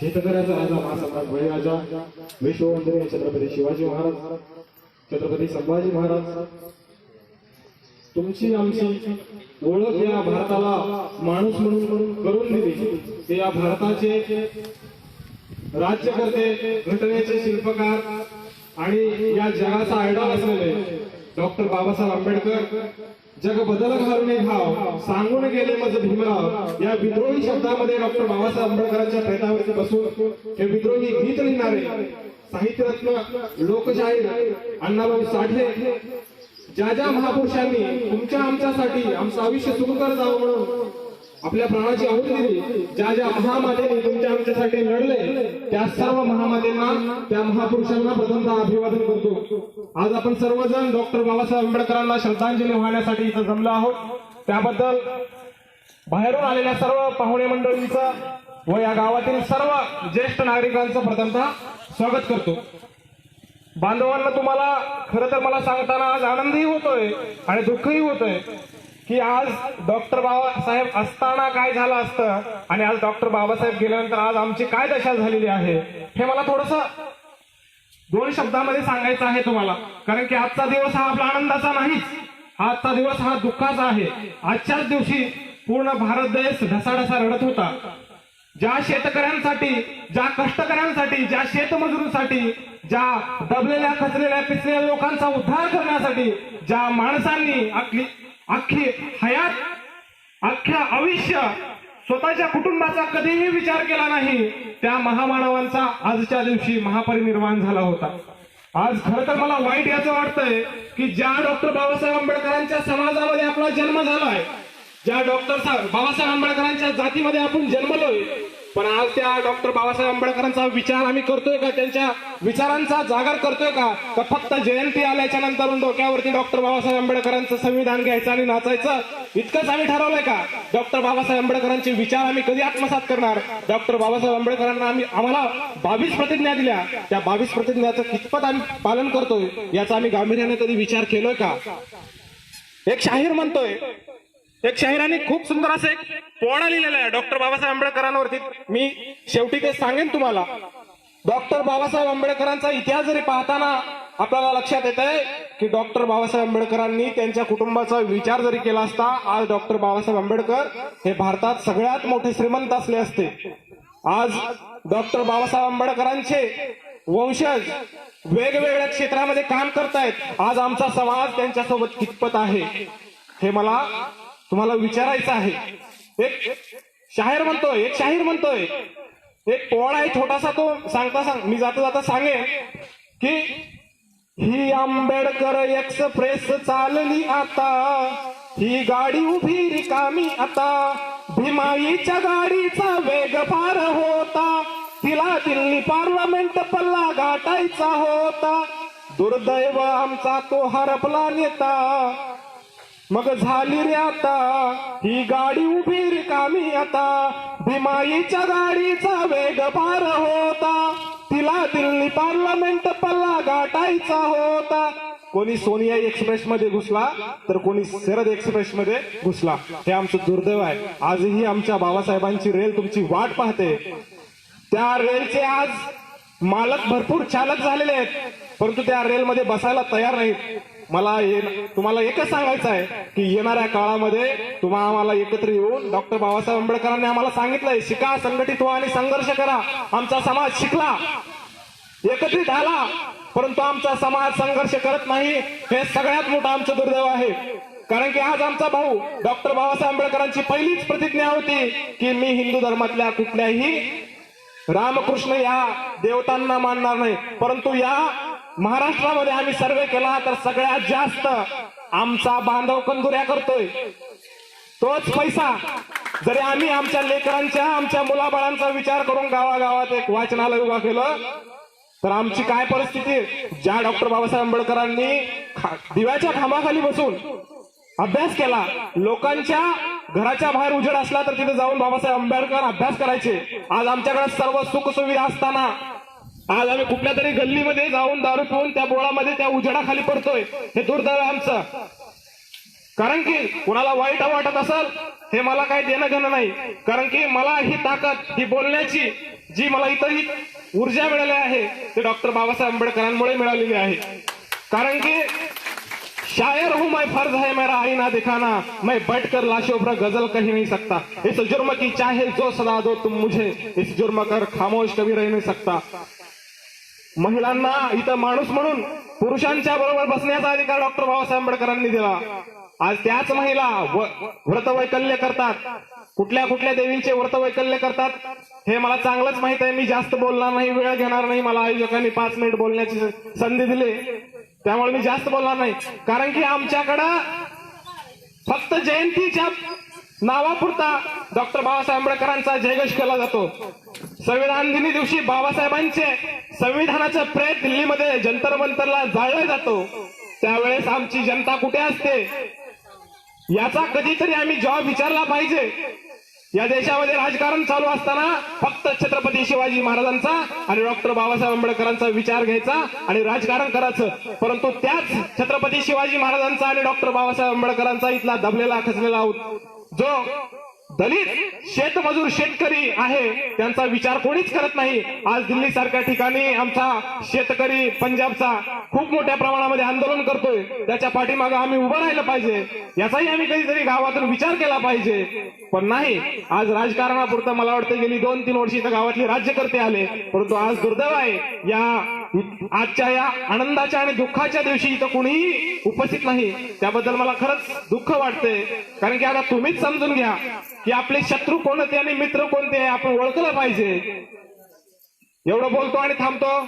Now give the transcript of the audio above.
शेतकऱ्याचा राजा महासम्राट बळीराजा विश्ववंदनीय छत्रपती शिवाजी महाराज छत्रपती संभाजी महाराज. तुमची आमची ओळख या भारताला माणूस म्हणून करून दिली. ते या भारताचे राज्यकर्ते घटनेचे शिल्पकार आणि या जगाचा आयडॉल असलेले डॉक्टर बाबासाहेब आंबेडकर जग बदल घालणे भाव सांगून गेले मज भीमराव. या विद्रोही शब्दामध्ये डॉक्टर बाबासाहेब आंबेडकरांच्या प्रेतावरती बसून हे विद्रोही गीत लिहिणारे साहित्यरत्न लोकशाहीर अण्णाभाऊ साठे ज्या ज्या महापुरुषांनी तुमच्या आमच्यासाठी आमचं आयुष्य सुखकर जावं म्हणून आपल्या प्राणाची आहुती दिली. ज्या ज्या महामातेने तुमच्या आमच्यासाठी लढले त्या सर्व महामातेंना त्या महापुरुषांना प्रथमतः अभिवादन करतो. आज आपण सर्वजण डॉक्टर बाबासाहेब आंबेडकरांना श्रद्धांजली वाहण्यासाठी इथं जमलो आहोत. त्याबद्दल बाहेरून आलेल्या सर्व पाहुणे मंडळींचं व या गावातील सर्व ज्येष्ठ नागरिकांचं प्रथमतः स्वागत करतो. बांधवांना तुम्हाला खरं तर मला सांगताना आज आनंदही होतोय आणि दुःखही होतोय. की आज डॉक्टर बाबासाहेब असताना काय झालं असतं? आणि आज डॉक्टर बाबासाहेब गेल्यानंतर आज आमची काय दशा झालेली आहे? हे मला थोडस दोन शब्दामध्ये सांगायचं आहे तुम्हाला. कारण की आजचा दिवस हा आपला आनंदाचा नाहीच. हा आजचा दिवस हा दुःखाचा आहे. आजच्याच दिवशी पूर्ण भारत देश ढसाढसा रडत होता. ज्या शेतकऱ्यांसाठी ज्या कष्टकऱ्यांसाठी ज्या शेतमजुरीसाठी ज्या दबलेल्या खचलेल्या पिचलेल्या लोकांचा उद्धार करण्यासाठी ज्या माणसांनी आपली अख्खी हयात अख्ख्या आयुष्य स्वतःच्या कुटुंबाचा कधीही विचार केला नाही त्या महामानवांचा आजच्या दिवशी महापरिनिर्वाण झाला होता. आज खरं तर मला वाईट याचं वाटतंय की ज्या डॉक्टर बाबासाहेब आंबेडकरांच्या समाजामध्ये आपला जन्म झालाय ज्या डॉक्टर साहेब बाबासाहेब आंबेडकरांच्या जातीमध्ये आपण जन्मलोय पण आज त्या डॉक्टर बाबासाहेब आंबेडकरांचा विचार आम्ही करतोय का? त्यांच्या विचारांचा जागर करतोय का? तर फक्त जयंती आल्याच्यानंतर डोक्यावरती डॉक्टर बाबासाहेब आंबेडकरांचं संविधान घ्यायचं आणि नाचायचं? इतकंच आम्ही ठरवलंय का? डॉक्टर बाबासाहेब आंबेडकरांचे विचार आम्ही कधी आत्मसात करणार? डॉक्टर बाबासाहेब आंबेडकरांना आम्ही आम्हाला बावीस प्रतिज्ञा दिल्या. त्या बावीस प्रतिज्ञाचं कितपत आम्ही पालन करतोय याचा आम्ही गांभीर्याने कधी विचार केलोय का? एक शाहीर म्हणतोय एक शाहिराने खूप सुंदर असं एक पोवाडा लिहिलेला आहे. डॉक्टर बाबासाहेब आंबेडकरांवरती. मी शेवटी ते सांगेन तुम्हाला. डॉक्टर बाबासाहेब आंबेडकरांचा इतिहास जरी पाहताना आपल्याला लक्षात येत आहे की डॉक्टर बाबासाहेब आंबेडकरांनी त्यांच्या कुटुंबाचा विचार जरी केला असता आज डॉक्टर बाबासाहेब आंबेडकर हे भारतात सगळ्यात मोठे श्रीमंत असले असते. आज डॉक्टर बाबासाहेब आंबेडकरांचे वंशज वेगवेगळ्या क्षेत्रामध्ये काम करतायत. आज आमचा समाज त्यांच्यासोबत कितपत आहे हे मला तुम्हाला विचारायचं आहे. एक शाहीर म्हणतोय एक शाहीर म्हणतोय. एक पोवाडा आहे छोटासा तो सांगता सांग मी जाता जाता सांगेन की ही आंबेडकर एक्सप्रेस चालली आता. ही गाडी उभी रिकामी आता. भीमाईच्या गाडीचा वेग फार होता. तिला दिल्ली पार्लमेंट पल्ला गाठायचा होता. दुर्दैव आमचा तो हरपला नेता. मग झाली रे आता. ही गाडी उभी रिकामी आता. भीमाईच्या गाडीचा वेग पार होता. तिला दिल्ली पार्लमेंट पल्ला गाठायचा होता. कोणी सोनिया एक्सप्रेस मध्ये घुसला तर कोणी शरद एक्सप्रेस मध्ये घुसला. हे आमचं दुर्दैव आहे. आजही आमच्या बाबासाहेबांची रेल तुमची वाट पाहते. त्या रेलचे आज मालक भरपूर चालक झालेले आहेत परंतु त्या रेलमध्ये बसायला तयार नाहीत. मला तुम्हाला एकच सांगायचं आहे की येणाऱ्या काळामध्ये तुम्हा आम्हाला एकत्र येऊन डॉक्टर बाबासाहेब आंबेडकरांनी आम्हाला सांगितलंय शिका संघटित व्हा आणि संघर्ष करा. आमचा समाज शिकला. एकत्रित आला. परंतु आमचा समाज संघर्ष करत नाही. हे सगळ्यात मोठं आमचं दुर्दैव आहे. कारण की आज आमचा भाऊ डॉक्टर बाबासाहेब आंबेडकरांची पहिलीच प्रतिज्ञा होती की मी हिंदू धर्मातल्या कुठल्याही रामकृष्ण या देवतांना मानणार नाही. परंतु या महाराष्ट्रामध्ये आम्ही सर्वे केला तर सगळ्यात जास्त आमचा बांधव कंदुऱ्या करतोय. तोच पैसा जरी आम्ही आमच्या लेकरांच्या आमच्या मुलाबाळांचा विचार करून गावागावात एक वाचनालय उभा केलं तर आमची काय परिस्थिती? ज्या डॉक्टर बाबासाहेब आंबेडकरांनी खा- दिव्याच्या खांबाखाली बसून अभ्यास केला लोकांच्या घराच्या बाहेर उजेड असला तर तिथे जाऊन बाबासाहेब आंबेडकर अभ्यास करायचे. आज आमच्याकडे सर्व सुखसुविधा असताना आज आम्ही कुठल्या तरी गल्लीमध्ये जाऊन दारू पिऊन त्या बोळामध्ये त्या उजेडाखाली पडतोय. हे दुर्दैव आमचं. कारण की कुणाला वाईट वाटत असेल हे मला काही देणं घेणं नाही. कारण की मला ही ताकद ही बोलण्याची जी मला इतर ही ऊर्जा मिळाली आहे ते डॉक्टर बाबासाहेब आंबेडकरांमुळे मिळालेली आहे. कारण की शायर हूँ मैं फर्ज है मेरा आईना दिखाना। मैं बैठकर लाशों पर गजल कह नहीं सकता। इस जुर्म की चाहे जो सदा दो तुम मुझे इस जुर्म कर खामोश कभी रह नहीं सकता। महिलांना इथं माणूस म्हणून पुरुषांच्या बरोबर बसण्याचा अधिकार डॉक्टर बाबासाहेब आंबेडकरांनी दिला। आज त्याच महिला व- व्रतवैकल्य करतात। कुठल्या कुठल्या देवींचे व्रतवैकल्य करतात हे मला चांगलंच माहीत आहे. मी जास्त बोलणार नाही वेळ घेणार नाही. मला आयोजकांनी पाच मिनिट बोलण्याची संधी दिली. त्यामुळे मी जास्त बोलणार नाही. कारण की आमच्याकडं फक्त जयंतीच्या नावापुरता डॉक्टर बाबासाहेब आंबेडकरांचा जयघोष केला जातो. संविधान दिनी दिवशी बाबासाहेबांचे संविधानाचे प्रेत दिल्लीमध्ये जंतर मंतरला जाळलं जातो. त्यावेळेस आमची जनता कुठे असते? याचा कधीतरी आम्ही जॉब विचारला पाहिजे. या देशामध्ये राजकारण चालू असताना फक्त छत्रपती शिवाजी महाराजांचा आणि डॉक्टर बाबासाहेब आंबेडकरांचा विचार घ्यायचा आणि राजकारण करायचं. परंतु त्याच छत्रपती शिवाजी महाराजांचा आणि डॉक्टर बाबासाहेब आंबेडकरांचा इथला दबलेला खचलेला जो दलित शेतमजूर शेतकरी आहे. त्यांचा विचार कोणीच करत नाही. आज दिल्ली सारख्या ठिकाणी आमचा शेतकरी पंजाबचा खूप मोठ्या प्रमाणामध्ये आंदोलन करतोय. त्याच्या पाठीमागे आम्ही उभं राहिलं पाहिजे. याचाही आम्ही कधीतरी गावातून विचार केला पाहिजे. पण नाही. आज राजकारणापुरतं मला वाटतं गेली दोन तीन वर्षी इथं गावातले राज्यकर्ते आले. परंतु आज दुर्दैव आहे. या आजच्या या आनंदाच्या आणि दुःखाच्या दिवशी इथं कुणीही उपस्थित नाही. त्याबद्दल मला खरंच दुःख वाटतंय. कारण की आता तुम्हीच समजून घ्या की आपले शत्रू कोणते आणि मित्र कोणते आपण ओळखलं पाहिजे. एवढं बोलतो आणि थांबतो.